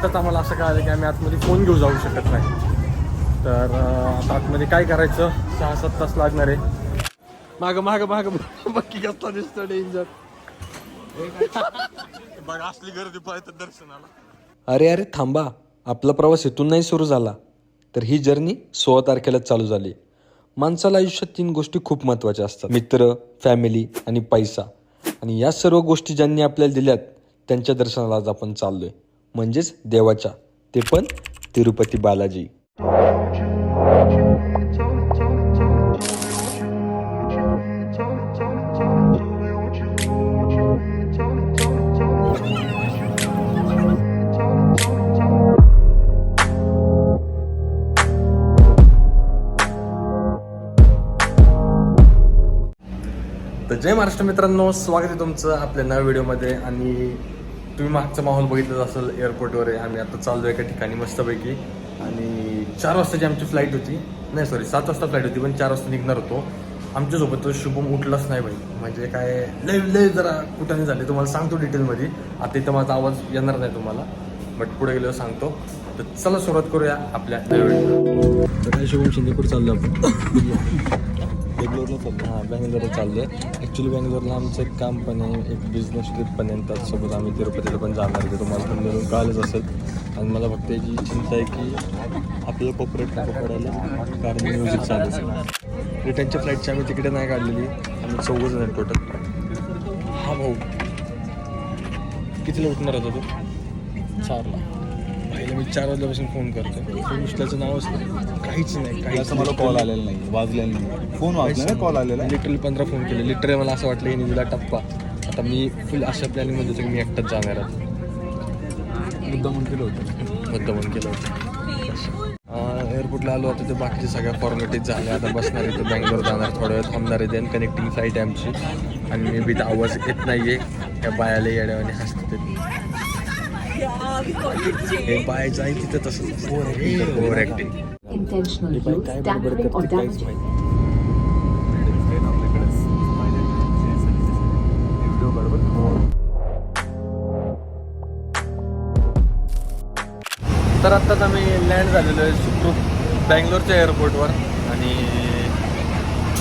आत्ताच आम्हाला असं कळालं की आम्ही आतमध्ये फोन घेऊ जाऊ शकत नाही. तर आता आतमध्ये काय करायचं? सहा सात तास लागणार आहे. माग माग माग बाकी कसला दिसतो डेंजर बघा असली गर्दी पाहिजे दर्शनाला. अरे अरे थांबा. आपला प्रवास इथून नाही सुरू झाला. तर ही जर्नी सोळा तारखेलाच चालू झाली. माणसाला आयुष्यात तीन गोष्टी खूप महत्त्वाच्या असतात. मित्र फॅमिली आणि पैसा. आणि या सर्व गोष्टी ज्यांनी आपल्याला दिल्यात त्यांच्या दर्शनाला आज आपण चाललोय. म्हणजेच देवाच्या ते पण तिरुपती बालाजी. तर जय महाराष्ट्र मित्रांनो स्वागत आहे तुमचं आपल्या नव्या व्हिडिओमध्ये आणि तुम्ही मागचा माहोल बघितलाच असेल एअरपोर्टवर आहे. आम्ही आता चाललो एका ठिकाणी मस्तपैकी. आणि चार वाजताची आमची फ्लाईट होती. नाही सॉरी सात वाजता फ्लाईट होती पण चार वाजता निघणार होतो. आमच्यासोबत तो शुभम उठलाच नाही भाई म्हणजे काय लय लय जरा कुठाने झाले तुम्हाला सांगतो डिटेलमध्ये आता इथं माझा आवाज येणार नाही तुम्हाला बट पुढे गेल्यावर सांगतो. तर चला सुरुवात करूया आपल्या शुभम शिंदे कुठे चाललो आपण. बेंगलोरला चाललो. हां बँगलोरला चाललो आहे ॲक्च्युली बँगलोरला आमचं एक काम पण आहे. एक बिझनेस ट्रिप पण आहे. त्याचसोबत आम्ही तिरुपतीला पण जाणार आहे. तुम्हाला पण मिळून कळालंच असेल. आणि मला फक्त याची चिंता आहे की आपल्याला कॉपरेट नको पडायला. कारण म्युझिक चालू असेल रिटर्नच्या फ्लाईटची आम्ही तिकडे नाही काढलेली. आम्ही चौघच जण टोटल हा भाऊ. कितीला उठणार होता तू? चारला. पहिला मी चार वाजल्यापासून फोन करतो फोन उचलायचं नावच नाही काहीच नाही काहीच असं मला कॉल आलेला नाही वाजलेला नाही. फोन वाजला नाही. कॉल आलेला? लिटरली पंधरा फोन केले. लिटरली मला असं वाटलं की दिला टप्पा. आता मी फुल अशा प्लॅनिंगमध्ये होतो की मी एकटाच जाणार आहे. मुद्दा म्हणून केलं होतं. मुद्दा म्हणून केलं होतं. एअरपोर्टला आलो आता ते बाकीच्या सगळ्या फॉर्मॅलिटीज झाल्या. आता बसणार आहे तर बँगलोर जाणार थोड्या वेळ थांबणार आहे. देन कनेक्टिंग फ्लाईट आहे आमची. आणि मी बी इथं आवाज येत नाही आहे त्या बायाला येड्यावाने हसते हे आहे तिथं तसं ओव्हर. माहिती तर आत्ताच आम्ही लँड झालेलो आहे सुखरूप बँगलोरच्या एअरपोर्टवर आणि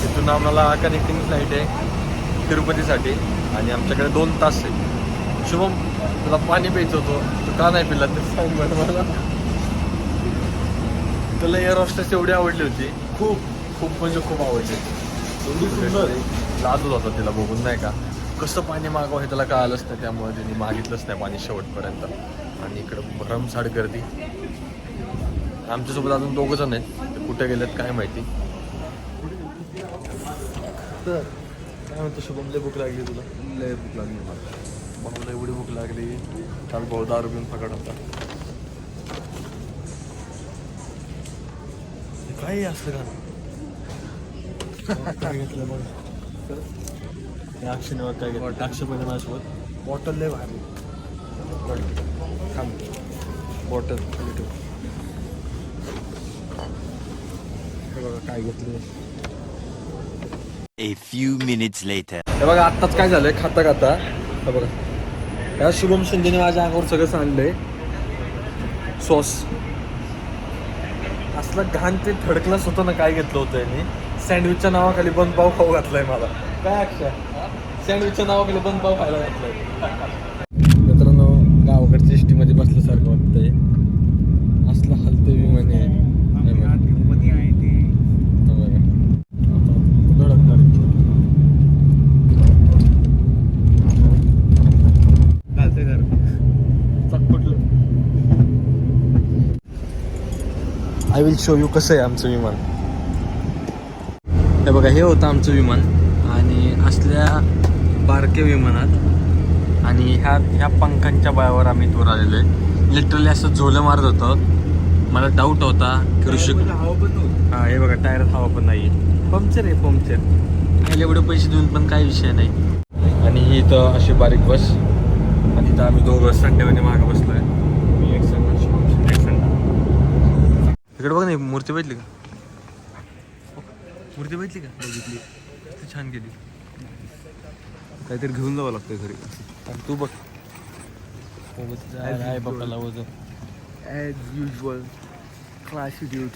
तिथून आम्हाला कनेक्टिंग फ्लाईट आहे तिरुपतीसाठी. आणि आमच्याकडे दोन तास आहे. शुभम तुला पाणी प्यायचं होतं तू का नाही पिला ते सांग बरं मला. तुला एअर हॉस्टेस एवढी आवडली होती. खूप खूप म्हणजे खूप आवडली. एवढी सुंदर. लाजत होता तिला बघून नाही का? कसं पाणी मागव हे त्याला कळालंच नाही त्यामुळे त्यांनी मागितलंच नाही पाणी शेवटपर्यंत. आणि इकडं भरमसाठ गर्दी. आमच्यासोबत अजून दोघं जण आहेत. ते कुठे गेलेत काय माहिती. तर काय म्हणतो शुभम लय भूक लागली तुला. लय भूक लागली मला. भाऊला एवढी भूक लागली. काल भाऊ दारू घेऊन फकड होता. हे काय असलं का? काय घेतलं बघ. या अक्षयने बघ काय घेतलं अक्षय पण माझ्यासोबत. बॉटल लय भारी. थांब. बॉटल हे बघा काय घेतलं A few minutes later. हे बघा आत्ताच काय झालंय? खाता खाता. हे बघा. या शुभम शिंदेने माझ्या अंगावर सगळं सांडलंय. सॉस असला घाण ते थडकलंच होतं ना काय घेतलं होतं यांनी. सँडविचच्या नावाखाली बंद पाव खाऊ घातलाय मला. काय सँडविचच्या नावाखाली बंद पाव खायला घातलाय मित्रांनो गावाकडच्या एसटी मध्ये बसल्यासारखं वाटतंय असलं हलते विमान आहे हे बघा. हे बघा. आता धडकणार आहे. आय विल शो यू कसं आहे आमचं विमान? हे बघा हे होतं आमचं विमान आणि असल्या बारक्या विमानात आणि ह्या ह्या पंखांच्या बळावर आम्ही वर आलेलो आहे. लिटरली असं झोलं मारत होतं. मला डाऊट होता की ऋषिक हा हे बघा टायरात हवा पण नाही पंक्चर आहे पंक्चर काही एवढे पैसे देऊन पण काही विषय नाही. आणि ही इथं अशी बारीक बस. आणि इथं आम्ही दोघं संडेवानी मागं बसलोय. मी एक संडा शुभम शिंदे एक संडा इकडे बघ ना ही मूर्ती बघितली का? मूर्ती बघितली का? बघितली. छान केली. काहीतरी घेऊन जावं लागतंय घरी. आणि तू बघ. ॲज युजल क्लासी ड्यूट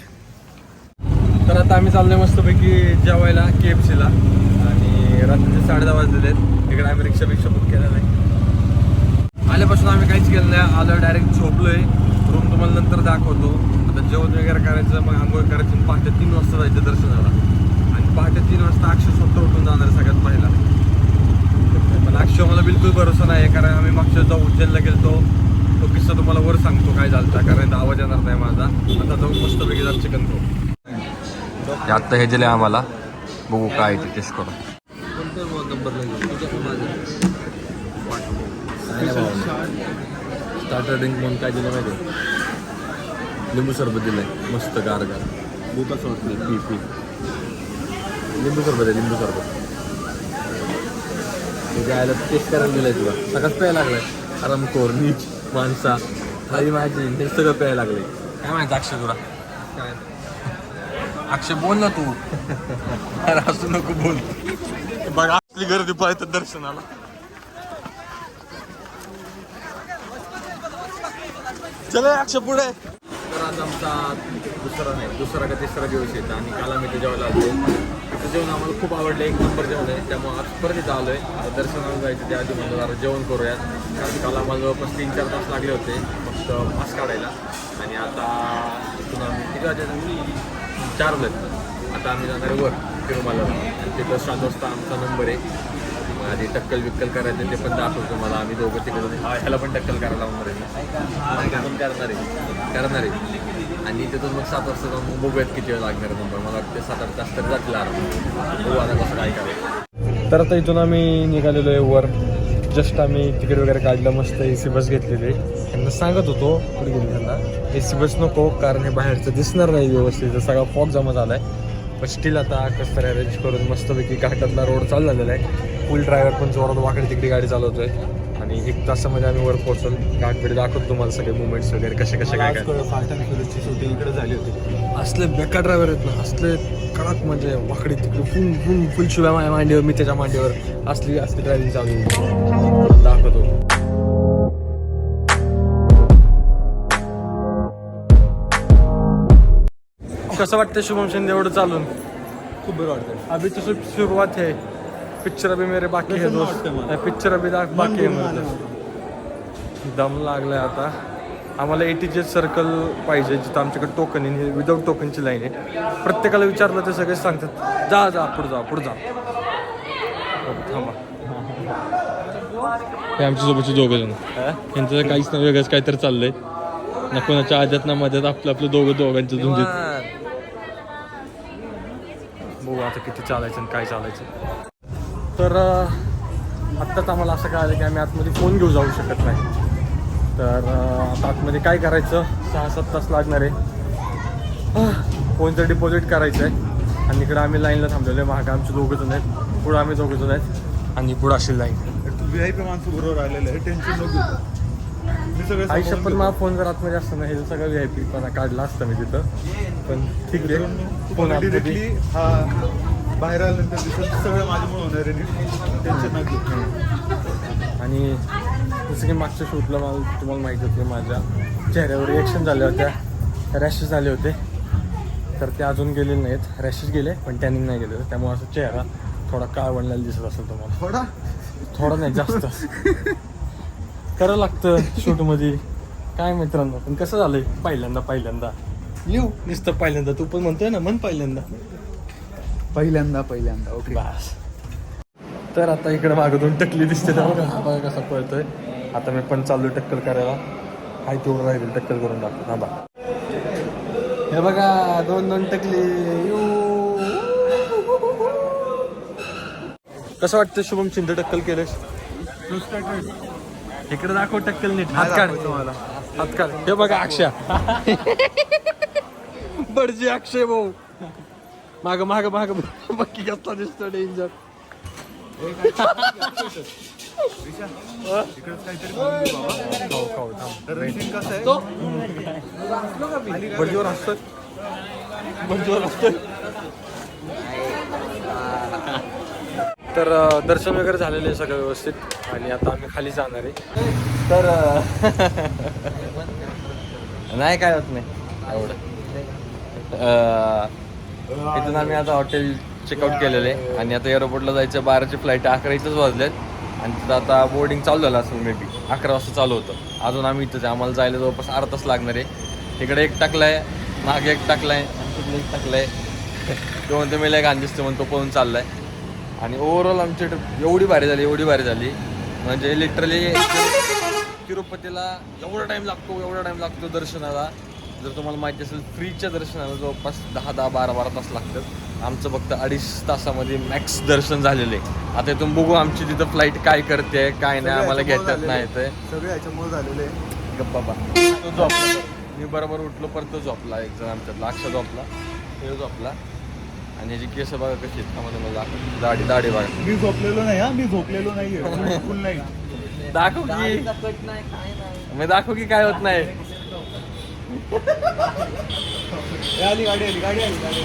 तर आता आम्ही चाललोय मस्तपैकी जेवायला के एफ सीला आणि रात्रीचे साडे दहा वाजलेले आहेत. इकडे आम्ही रिक्षा बिक्षा बुक केलेला आहे. आल्यापासून आम्ही काहीच केलं नाही. आलो डायरेक्ट झोपलोय. रूम तुम्हाला नंतर दाखवतो. आता जेवण वगैरे करायचं मग आंघोळ करायचं पहाटे तीन वाजता जायचं दर्शनाला. आणि पहाटे तीन वाजता अक्षय स्वतः उठून जाणार आहे सगळ्यात पहिला. पण अक्षय मला बिलकुल भरोसा नाही आहे कारण आम्ही मागच्या जाऊ उज्जैनला गेलतो. तो किस्सा तुम्हाला वर सांगतो काय झालता कारण आवाज येणार नाही माझा. आता जाऊन मस्तपैकी जात चिकन खाऊ. आत्ता हे दिले आम्हाला. बघू काय ते टेस्ट करू स्टार्टर ड्रिंक म्हणून काय दिलं माहिती लिंबू सरबत दिलंय. मस्त गार गार. बुका वाटलं पी पी. लिंबू सरबत आहे लिंबू सरबत. तुझ्या आयला टेस्ट करायला दिलंय तुला. सगळंच प्यायला लागलाय. आराम कोर नीच माणसा थाळी माझी हे सगळं प्यायला लागले काय माहिती अक्षय तुला? काय? अक्षय बोल ना तू. अरे असू नको बोल. बघ आपली गर्दी पाहतात दर्शनाला. चला अक्षय पुढे. तर आज आमचा दुसरा नाही. दुसरा का तिसरा दिवस येतो आणि काल आम्ही ते जेवायला आलो तिथं जेवण आम्हाला खूप आवडलं. एक नंबर जेवण आहे. त्यामुळे आज परत इथं आलो आहे दर्शनाला जायचं त्या आधी म्हणलं जरा जेवण करूयात. कारण काल आम्हाला जवळपास तीन चार तास लागले होते. फक्त मास्क काढायला. आणि आता इथून आम्ही किती वाजता चार वाजता आता आम्ही जाणार आहे वर तिरुमाला तिथं सात वाजता आमचा नंबर आहे. आधी टक्कल बिक्कल करायचं ते पण दाखवतो मला आम्ही दोघं तिकडे ह्याला पण टक्कल करायला लावणार आहे पण करणार आहे. करणार आहे. आणि तिथून मग सात वाजता जाऊन मग बघूयात किती वेळ लागणार नंबर मला वाटते सात आठ तास तर जातील आराम बघू आता कसं काय करायचं. तर आता इथून आम्ही निघालेलो आहे वर. जस्ट आम्ही तिकीट वगैरे काढलं मस्त ए सी बस घेतलेली. त्यांना सांगत होतो पुढे गेली त्यांना? ए सी बस नको कारण हे बाहेरचं दिसणार नाही व्यवस्थित. सगळा फॉग जमा झाला आहे पण स्टील आता कसं अरेंज करून मस्तपैकी घाटातला रोड चालू झालेला आहे. फुल ड्रायव्हर पण जोरात वाकडे तिकडे गाडी चालवतोय. आणि एक तासामध्ये आम्ही वर पोहोचल घाटकडे दाखवतो तुम्हाला सगळे मुवमेंट्स वगैरे कसे कसे काय काय. फास्ट अँड फ्युरियसची शूटिंग इकडे झाली होती. असले बेकार ड्रायव्हर आहेत ना असले कडक म्हणजे वाकडी तिकडे फुल फुल फुल शिव्या माझ्या मांडीवर मी त्याच्या मांडीवर असली असली ड्रायव्हिंग चालू आहे. दाखवतो. कसं वाटतं शुभम शिंदे एवढं चालून? खूप बरं वाटतं अभी तो सिर्फ शुरुआत है पिक्चर अभी मेरे बाकी है दोस्त. पिक्चर अभी बाकी आहे दम लागलाय आता। आम्हाला एटी जे सर्कल पाहिजे जिथं आमच्याकडे टोकन आहे विदाऊट टोकनची लाईन आहे. प्रत्येकाला विचारलं ते सगळे सांगतात जा जा पुढे जा पुढे जा. हो, थांबा. हे आमच्या सोबतचे दोघं जण. यांचं काहीच नाही वेगळंच काहीतरी चाललंय. ना कोणाच्या आद्यात ना मध्यात आपलं आपलं दोघं दोघांचं झुंजीत. बघू आता किती चालायचं आणि काय चालायचं. तर आत्ताच आम्हाला असं कळालं की आम्ही आतमध्ये फोन घेऊ जाऊ शकत नाही. तर आता आतमध्ये काय करायचं? सहा सात तास लागणार आहे. फोनचं डिपॉझिट करायचं आहे आणि इकडे आम्ही लाईनला थांबलेलो आहे. मागं आमचे दोघं जण आहेत. पुढं आम्ही दोघं जण आहेत. आणि पुढं अशी लाईन तू व्ही आय पी माणसं बरोबर आलेलं आहे टेन्शन नको घेऊ. मी सगळं आयुष्यात सांभाळून पण. माझा फोन जर आतमध्ये असतं ना हे जर सगळं व्ही आय पी पणा काढला असतं मी तिथं. पण ठीक आहे. फोन बाहेर आल्यानंतर दिसेल सगळं माझ्यामुळे होणार आहे. टेन्शन घेऊ. आणि जसं की मागच्या शूटला मला तुम्हाला माहिती होतं माझ्या चेहऱ्यावर रिएक्शन झाल्या होत्या. रॅशेस झाले होते. तर ते अजून गेलेले नाहीत. रॅशेस गेले पण टॅनिंग नाही गेलेलं त्यामुळे असं चेहरा थोडा काळ बनलेला दिसत असेल तुम्हाला. थोडा? थोडा नाही जास्त. करावं लागतं शूटमध्ये. काय मित्रांनो पण कसं झालंय? पहिल्यांदा पहिल्यांदा. लिहू. नुसतं पहिल्यांदा. तू पण म्हणतोय ना मन पहिल्यांदा. पहिल्यांदा पहिल्यांदा. ओके बस. तर आता इकडे मागं दोन टकली दिसते हा बघा कसा पळतोय. आता मी पण चालू टक्कल करायला. हाय तेवढं राहील टक्कल करून टाकतो हा बा हे बघा दोन दोन टकली. यू. कसं वाटतं शुभम शिंदे टक्कल केलंस? इकडे दाखव टक्कल नीट. हात काढ. हात काढ. हे बघा अक्षय. बडजी अक्षय भाऊ. माग माग माग बाकी कसला दिसतो डेंजर खाऊ खाऊ असतोय असतोय तर दर्शन वगैरे झालेलं आहे सगळं व्यवस्थित. आणि आता आम्ही खाली जाणार आहे. तर नाही काय होत नाही. एवढं. इथून आम्ही आता हॉटेल चेकआउट केलेले. आणि आता एअरपोर्टला जायचं बाराची फ्लाईट अकरा इथंच वाजलेत. आणि तिथं आता बोर्डिंग चालू झालं असेल मे बी अकरा वाजता चालू होतं. अजून आम्ही इथंच आहे. आम्हाला जायला जवळपास अर्धा तास लागणार आहे. तिकडे एक टाकला आहे मागे एक टाकला आणि तिकडे एक टाकला आहे तो म्हणतो मी घाण दिसतो म्हणतो पळून आहे आणि ओव्हरऑल आमची ट्रिप एवढी भारी झाली एवढी भारी झाली. म्हणजे लिटरली तिरुपतीला एवढा टाइम लागतो एवढा टाईम लागतो दर्शनाला. जर तुम्हाला माहिती असेल फ्रीच्या दर्शनाला जवळपास दहा दहा बारा बारा तास लागतात. आमचं फक्त अडीच तासामध्ये मॅक्स दर्शन झालेलं. आहे आता इथून बघू आमची तिथं फ्लाईट काय करते काय नाही आम्हाला घेतात नाही येते सगळे याच्यामुळे झालेले. गप्पा बा तो झोपला मी बरोबर उठलो परत तो झोपला एक जण आमच्यातला अक्षा झोपला तो झोपला आणि ह्याची केस बघा कशी आहेत त्यामध्ये मला दाखव. दाढी दाढी बघा. मी झोपलेलो नाही हा? मी झोपलेलो नाहीये. फुल नाही. दाखव की. मी दाखव की काय होत नाही. हे आली गाडी आली गाडी आली गाडी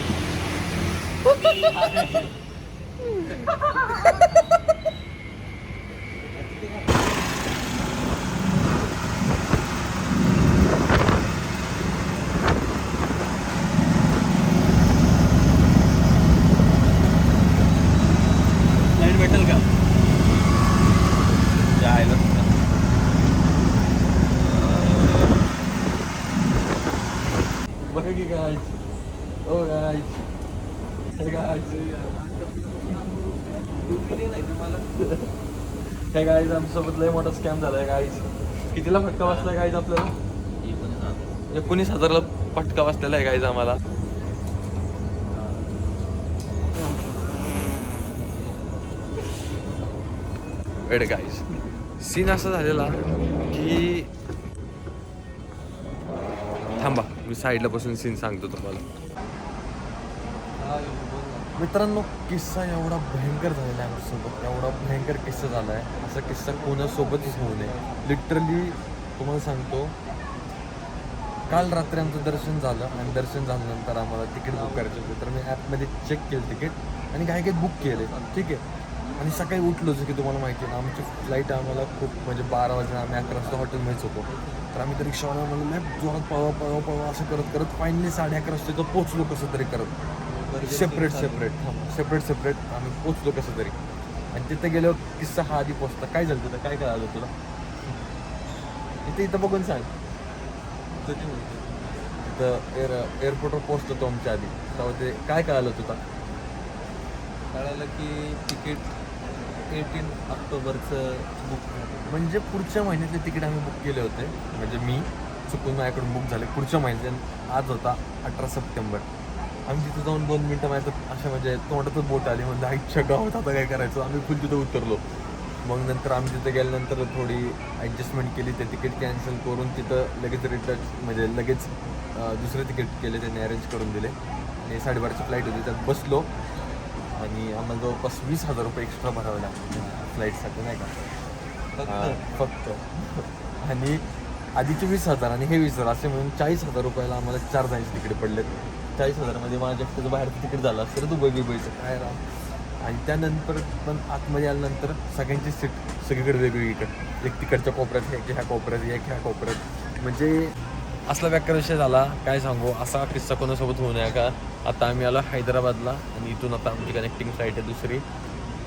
guys. Oh guys. Hey काय हे गाईज आमच्यासोबत लय मोठा स्कॅम झालाय गाईज कितीला फटका बसलाय गाईज आपल्याला? एकोणीस हजारला फटका बसलेला आहे गाईज आम्हाला. वेड गाईज सीन असा झालेला की मी साईडला बसून सीन सांगतो तुम्हाला. मित्रांनो किस्सा एवढा भयंकर झालेला आहे आमच्यासोबत. एवढा भयंकर किस्सा झाला आहे असा किस्सा कोणासोबतच होऊ नये. लिटरली तुम्हाला सांगतो काल रात्री आमचं दर्शन झालं आणि दर्शन झाल्यानंतर आम्हाला तिकीट बुक करायचं होतं. तर मी ॲपमध्ये चेक केलं तिकीट आणि काही काही बुक केले. ठीक आहे? आणि सकाळी उठलो जसं की तुम्हाला माहिती आहे ना आमची फ्लाईट आम्हाला खूप म्हणजे बारा वाजता आम्ही अकरा वाजता हॉटेलमध्येच होतो. तर आम्ही तर रिक्षावाला म्हणलं नाही जोरात पळवा पळवा पळवा असं करत करत फायनली साडे अकरा वाजता इथं पोचलो कसं तरी करत. सेपरेट सेपरेट सेपरेट सेपरेट आम्ही पोचलो कसं तरी. आणि तिथे गेल्यावर किस्सा हा आधी पोचता काय झालं तुला काय कळालं तुला? इथे इथं बघून सांग. तिथं एअर एअरपोर्टवर पोचतो तो आमच्या आधी. तेव्हा ते काय कळालं तुला? कळालं की तिकीट एटीन ऑक्टोबरचं बुक म्हणजे पुढच्या महिन्यातले तिकीट आम्ही बुक केले होते. म्हणजे मी चुकून माझ्याकडून बुक झाले. पुढच्या महिन्यात आज होता अठरा सप्टेंबर. आम्ही तिथं जाऊन दोन मिनटं माझ्यात अशा म्हणजे तोंडातच बोट आली. म्हणजे आईच्या गावात आता काय करायचं? आम्ही फुल तिथं उतरलो. मग नंतर आम्ही तिथे गेल्यानंतर थोडी ॲडजस्टमेंट केली. ते तिकीट कॅन्सल करून तिथं लगेच रिटर्न म्हणजे लगेच दुसरे तिकीट केले. त्यांनी अरेंज करून दिले. आणि साडेबाराची फ्लाईट होती. त्यात बसलो. आणि आम्हाला जवळपास वीस हजार रुपये एक्स्ट्रा भरावे लागले फ्लाईटसाठी नाही का? फक्त? आणि आधीचे वीस हजार आणि हे वीस हजार असे म्हणून चाळीस हजार रुपयाला आम्हाला चार जायचे तिकडे पडले चाळीस हजारमध्ये माझ्या एकट्याचं बाहेरचं तिकीट झालं असतं दुबई बिबईचं काय राव? आणि त्यानंतर पण आतमध्ये आल्यानंतर सगळ्यांची सीट सगळीकडे वेगवेगळीकडे एक तिकडच्या कोपऱ्यात एक ह्या कोपऱ्यात एक ह्या कोपऱ्यात. म्हणजे असला व्याख्या विषय झाला काय सांगू? असा किस्सा कोणासोबत होऊ नये का? आता आम्ही आलो हैदराबादला आणि इथून आता आमची कनेक्टिंग फ्लाईट आहे दुसरी.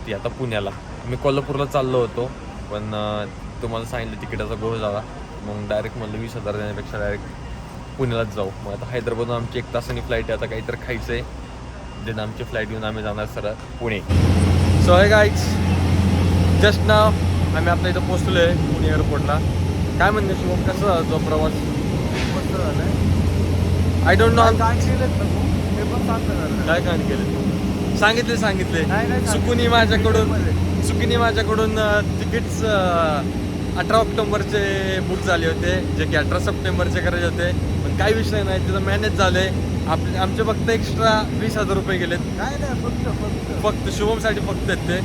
ती आता पुण्याला. मी कोल्हापूरला चाललो होतो पण तुम्हाला सांगितलं तिकिटाचा गोळ झाला. मग डायरेक्ट म्हणलं वीस हजार देण्यापेक्षा डायरेक्ट पुण्यालाच जाऊ. मग आता हैदराबादून आमची एक तासानी फ्लाईट आहे. आता काहीतरी खायचं आहे देन आमची फ्लाईट घेऊन आम्ही जाणार सर पुणे. सो आहे गाईज जस्ट ना आम्ही आपल्या इथं पोचलो आहे पुणे एअरपोर्टला काय म्हणते शिवम? कसं जो प्रवास? आय डोंट नो पण सांगतो जरा. काय केलं सांगितले सांगितले. नाही, नाही, चुकुनी माझ्याकडून चुकीने माझ्याकडून तिकीट्स अठरा ऑक्टोबरचे बुक झाले होते जे की अठरा सप्टेंबरचे करायचे होते. पण काही विषय नाही तिथं मॅनेज झाले. आपले आमचे फक्त एक्स्ट्रा वीस हजार रुपये गेलेत. काय नाही फक्त फक्त. फक्त शुभमसाठी फक्त आहेत ते.